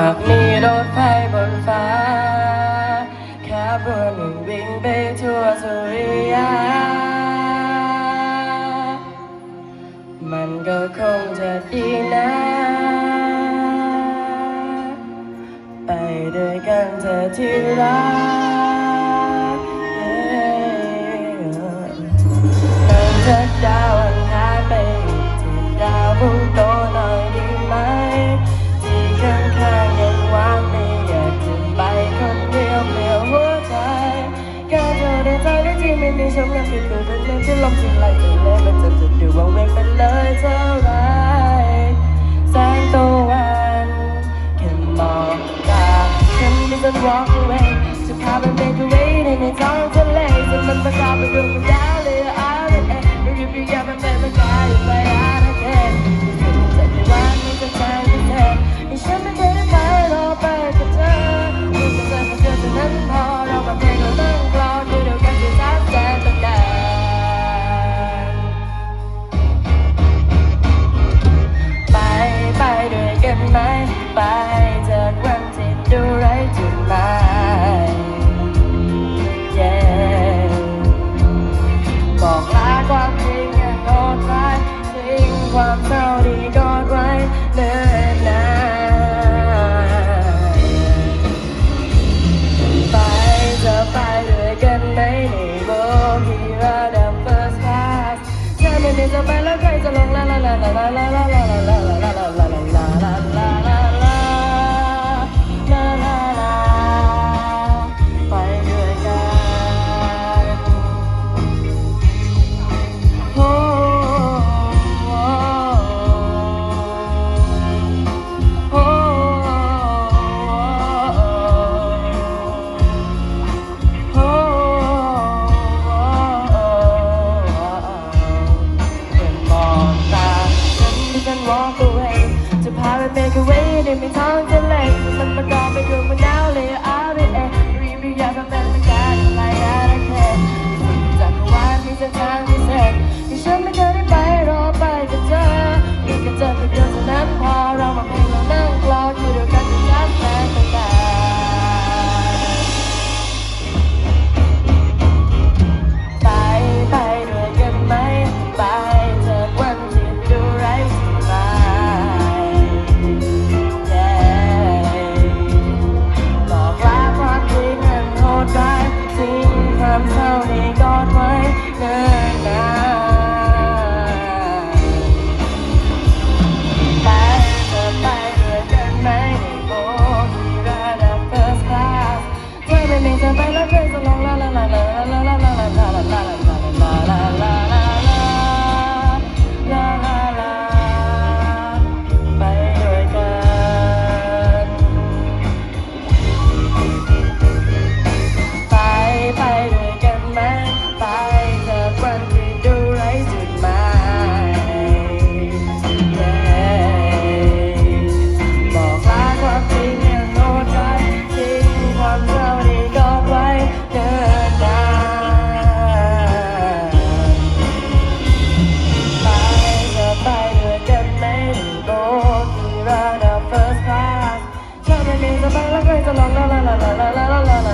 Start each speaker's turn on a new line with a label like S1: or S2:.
S1: ากมีรถไฟบนฟ้าขบวนหนึ่งวิ่งไปทั่วสุริยา มันก็คงจะดีนะ ไปด้วยกันเธอที่รักเดินจากดาวอั ใจได้ที่ไม่มีชมยังคือคือเป็นเรื่องที่ลมที่ไหลจะเลยมันจะจะดูว่างเวงไปเลยเท่าไรแสงตะวันแค่มองตาฉันไม่ต้อง walk away จะพาไป make a way ในในท้องทะเลจะมันประกอบไปด้วยดาวเรืออาร์เอไม่รีบไปอยากมันเป็นมัน บอกลาความจริงอย่างโหดร้ายทิ้งความเศร้าที่กอดไว้เนิ่นนานไปจะไปด้วยกันไหมในโบกีระดับ first class ถ้าไม่มีจะไปแล้วใครจะลงลาลาลาลาลาลาลาลาลาลา 明白了，这次啦啦啦啦啦啦啦啦啦。啦啦啦啦啦啦啦啦啦啦